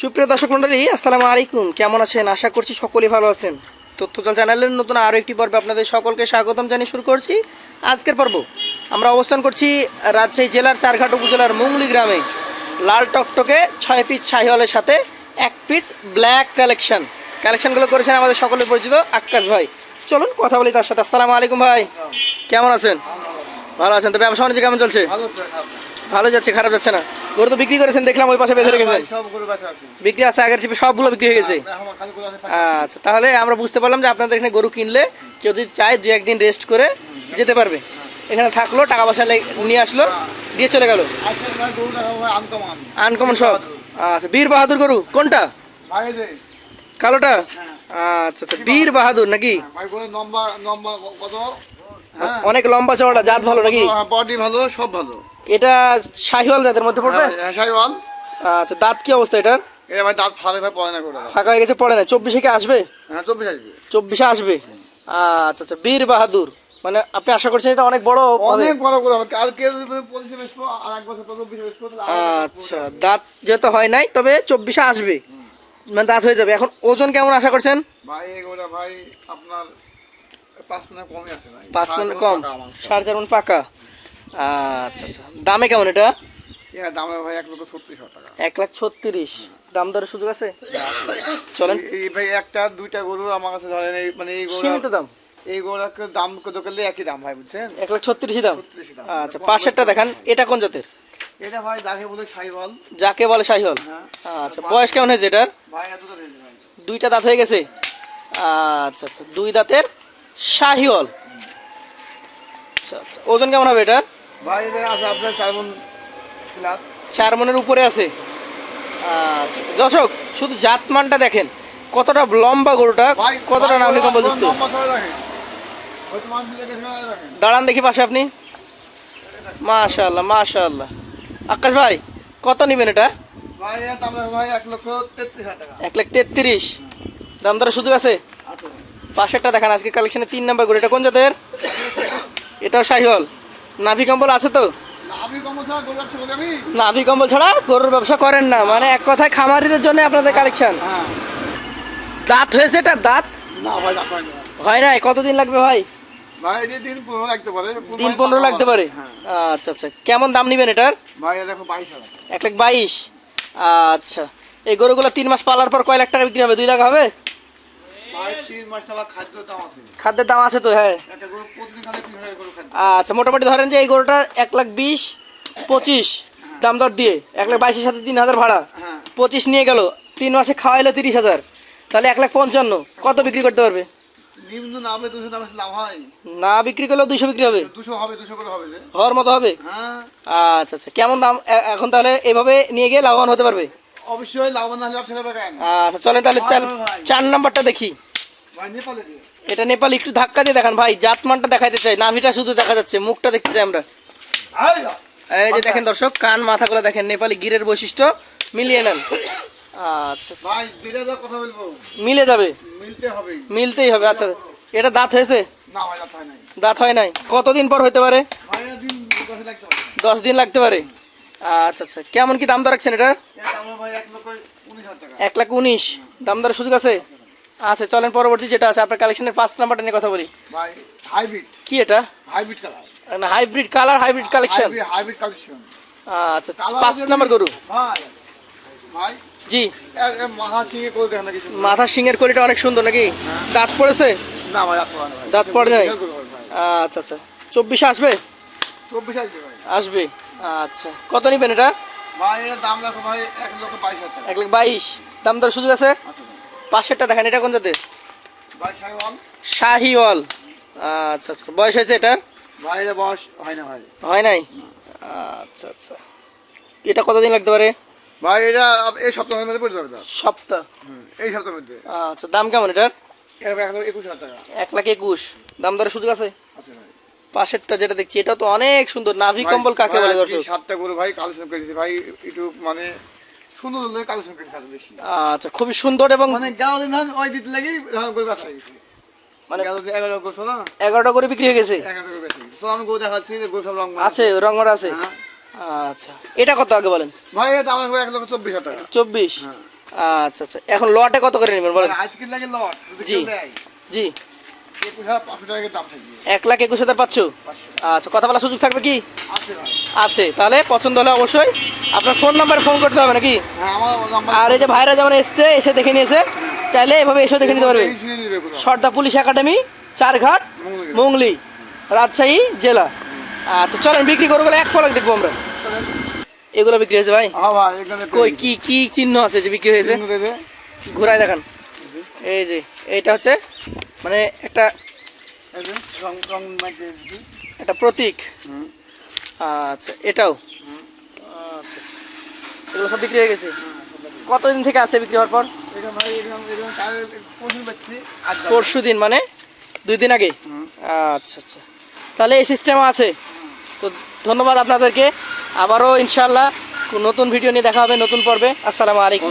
সুপ্রিয় দর্শক মন্ডলী, আসসালামু আলাইকুম। কেমন আছেন? আশা করছি সকলেই ভালো আছেন। তথ্যজাল চ্যানেলের নতুন আরও একটি পর্বে আপনাদের সকলকে স্বাগতম জানিয়ে শুরু করছি। আজকের পর্ব, আমরা অবস্থান করছি রাজশাহী জেলার চারঘাট উপজেলার মুংলি গ্রামে। লাল টকটকে ছয় পিস শাহিওয়ালের সাথে এক পিস ব্ল্যাক কালেকশন। কালেকশনগুলো করেছেন আমাদের সকলের পরিচিত আক্কাশ ভাই। চলুন কথা বলি তার সাথে। আসসালামু আলাইকুম ভাই। কেমন আছেন? ভালো আছেন। তো ব্যবসা বাণিজ্য কেমন চলছে? ভালো হ্যাঁ। যাচ্ছে খারাপ যাচ্ছে না। গরু তো বিক্রি করেছেন দেখলাম ওই পাশে বেঁধে রেখেছেন বাছা আছে। বিক্রি আছে আগের ট্রিপে সবগুলো বিক্রি হয়ে গেছে। আছে আচ্ছা তাহলে আমরা বুঝতে পারলাম যে আপনাদের এখানে গরু কিনলে কেউ যদি চায় যে একদিন রেস্ট করে যেতে পারবে। এখানে থাকল টাকা পয়সা নিয়ে আসলো দিয়ে চলে গেল। আনকমান সব। আচ্ছা বীর বাহাদুর গরু কোনটা? কালোটা? হ্যাঁ। আচ্ছা আচ্ছা বীর বাহাদুর নাকি কত? হ্যাঁ অনেক লম্বা চওড়া জাত ভালো নাকি? বডি ভালো সব ভালো। এটা শাহিওয়াল জাতের মধ্যে পড়বে? হ্যাঁ শাহিওয়াল। আচ্ছা দাঁত কি অবস্থা এটার? এটা ভাই দাঁত ফালে ভাই পড়ে না করে ফাঁকা হয়ে গেছে পড়ে না। চব্বিশে কি আসবে? হ্যাঁ চব্বিশ আসবে। চব্বিশে আসবে? আচ্ছা আচ্ছা বীর বাহাদুর। মানে আপনি আশা করছেন এটা অনেক বড় অনেক বড় করে হবে। আর কেউ যদি পঁচিশে বেসবো আর এক বছর চব্বিশে বেসবো আচ্ছা দাঁত যেহেতু হয় নাই তবে চব্বিশে আসবে। মানে দাঁত হয়ে যাবে। এখন ওজন কেমন আশা করছেন? ভাই এগুলো ভাই আপনার পাঁচ মন কম। সাড়ে চার মন পাকা? আচ্ছা আচ্ছা। দামে কেমন এটা? দাম ভাই এক লক্ষ ছত্রিশ টাকা। এক লাখ ছত্রিশ। দাম দরের সুযোগ আছে? চলেন। এই- ভাই একটা দুইটা গরু আমার কাছে ধরেন এই মানে এই গরু সীমিত দাম? এই গরুর দাম একই দাম ভাই বুঝছেন? এক লাখ ছত্রিশই দাম? আচ্ছা পাশেরটা দেখান। এটা কোন জাতের? এটা ভাই যাকে বলে সাইবল যাকে বলে হ্যাঁ। আচ্ছা বয়স কেমন হয়েছে এটার? ভাই। দুইটা দাঁত হয়ে গেছে? আচ্ছা আচ্ছা। দুই দাঁতের শাহিওয়াল। আচ্ছা আচ্ছা। ওজন কেমন হবে এটা ভাই এটা আছে আপনার চার মন প্লাস চার মনের উপরে আছে। আচ্ছা আচ্ছা। দর্শক শুধু জাতমানটা দেখেন। কতটা লম্বা গরুটা কতটা নামি কম্বল যুক্ত। দাঁড়ান দেখি পাশে আপনি। মাশাআল্লাহ মাশাআল্লাহ। আকাশ ভাই কত নেবেন এটা? এক লাখ তেত্রিশ। দাম দরের সুযোগ আছে? পাশেরটা দেখান আজকে কালেকশনে তিন নাম্বার গরু এটা কোন জাতের? এটাও শাহিওয়াল। নাভি কম্বল আছে তো? করি নাভি কম্বল ছাড়া গরুর ব্যবসা করেন না। মানে এক কথায় খামারিদের জন্য আপনাদের কালেকশন হ্যাঁ। দাঁত হয়েছে এটা? দাঁত। হয় নাই? কতদিন লাগবে ভাই? দিন পনেরো লাগতে পারে। হ্যাঁ। আচ্ছা আচ্ছা। কেমন দাম নেবেন এটার? এক লাখ বাইশ। আচ্ছা। এই গরুগুলো তিন মাস পালার পর কয় লাখ টাকা বিক্রি হবে? দুই লাখ হবে? খাদ্যের দাম আছে তো হ্যাঁ। আচ্ছা মোটামুটি ধরেন যে এই গরুটা এক লাখ বিশ পঁচিশ দাম দর দিয়ে এক লাখ বাইশের সাথে তিন হাজার ভাড়া। হ্যাঁ। পঁচিশ নিয়ে গেল তিন মাসে খাওয়াইলো তিরিশ হাজার তাহলে এক লাখ পঞ্চান্ন কত বিক্রি করতে পারবে? নিম্ন নামে দুশো দামে লাভ হয়। না বিক্রি করলেও দুইশো বিক্রি হবে? দুশো হবে দুশো করে হবে হওয়ার মতো হবে? হ্যাঁ। আচ্ছা আচ্ছা কেমন দাম? এখন তাহলে এভাবে নিয়ে গিয়ে লাভবান হতে পারবে? অবশ্যই লাভবান হলে ব্যবসা করবে আচ্ছা চলেন তাহলে চার চার নাম্বারটা দেখি। এটা নেপাল একটু ধাক্কা দিয়ে দেখান ভাই জাতমানটা দেখাইতে চাই নাভিটা শুধু দেখা যাচ্ছে মুখটা দেখতে চাই আমরা। এই যে দেখেন দর্শক কান মাথাগুলো দেখেন নেপালি গিরের বৈশিষ্ট্য মিলিয়ে নেন। আচ্ছা আচ্ছা। মিলে যাবে? মিলতেই হবে আচ্ছা। এটা দাঁত হয়েছে? হয় দাঁত হয় নাই। কতদিন পর হতে পারে? দশে দিন লাগতে পারে। আচ্ছা আচ্ছা। কেমন কি দাম দর রাখছেন এটার? এক লাখ উনিশ। দাম দরের সুযোগ আছে। আচ্ছা চলেন পরবর্তী যেটা আছে আপনার কালেকশনের পাঁচ নাম্বারটা নিয়ে কথা বলি। ভাই হাইব্রিড কি এটা? হাইব্রিড কালার না hybrid colour hybrid collection hybrid collection আচ্ছা পাঁচ নাম্বার গরু? ভাই ভাই। জি। মাথা সিংয়ের কোয়ালিটা অনেক সুন্দর নাকি? দাঁত পড়েছে? না ভাই দাঁত পড়ে নাই? আচ্ছা আচ্ছা। চব্বিশে আসবে? আসবে ভাই। আসবে। আচ্ছা। কত নিবেন এটা? ভাই এর দাম রাখো ভাই এক লাখ বাইশ। দাম দর সুযোগ আছে। পাশেরটা দেখেন এটা কোন জাতের? শাহিওয়াল। আচ্ছা আচ্ছা। বয়স হয়েছে এটার? ভাই এর বয়স হয় না ভাই। হয় নাই? আচ্ছা আচ্ছা। এটা কতদিন লাগতে পারে? ভাই এটা এই সপ্তাহের মধ্যে পড়ে যাবে সপ্তাহ? এই সপ্তাহের মধ্যে। আচ্ছা দাম কেমন এটার? এক লাখ একুশ। দাম দরের সুযোগ আছে? আছে পাশেরটা যেটা দেখছি এটা তো অনেক সুন্দর। নাভি কম্বল কাকে বলে দর্শক? সাতটা গরু ভাই কালেকশন করেছি ভাই একটু মানে সুন্দর কালেকশন বেশি। আচ্ছা খুবই সুন্দর এবং মানে গেল দিন ধান ওই দিতে লাগি বেচা গেছে মানে দিন করছ না? করে বিক্রি হয়ে গেছে? এগারো গরু বেচা গেছে তো আমি দেখাচ্ছি যে গরু সব রং আছে রঙর আছে? হ্যাঁ। আচ্ছা এটা কত আগে বলেন? ভাই এটা আমার এক লক্ষ চব্বিশ হাজার টাকা। চব্বিশ? হ্যাঁ। আচ্ছা আচ্ছা এখন লটে কত করে নেবেন বলেন? আজকের লাগে লট জি। জি। এক লাখ একুশ হাজার পাঁচশো? আচ্ছা কথা বলার সুযোগ থাকবে কি? আছে তাহলে পছন্দ হলে অবশ্যই আপনার ফোন নাম্বারে ফোন করতে হবে নাকি? হ্যাঁ আর এই যে ভাইরা যেমন এসছে এসে দেখে নিয়েছে চাইলে এভাবে এসেও দেখে নিতে পারবে। Sarda police academy Charghat. Mungli Rajshahi জেলা। আচ্ছা চলেন বিক্রি করব বলে এক ফলক দেখব আমরা। এগুলো বিক্রি হয়েছে ভাই? হ্যাঁ কই কি কি চিহ্ন আছে যে বিক্রি হয়েছে? ঘুরাই দেখান। এই যে এইটা হচ্ছে মানে একটা। একটা প্রতীক। আচ্ছা এটাও? আচ্ছা আচ্ছা। এগুলো সব বিক্রি হয়ে গেছে। কতদিন থেকে আছে বিক্রি হওয়ার পর। পরশু দিন। মানে দুই দিন আগে? আচ্ছা আচ্ছা। তাহলে এই সিস্টেম আছে। তো ধন্যবাদ আপনাদেরকে। আবারও ইনশাল্লাহ নতুন ভিডিও নিয়ে দেখা হবে নতুন পর্বে। আসসালামু আলাইকুম।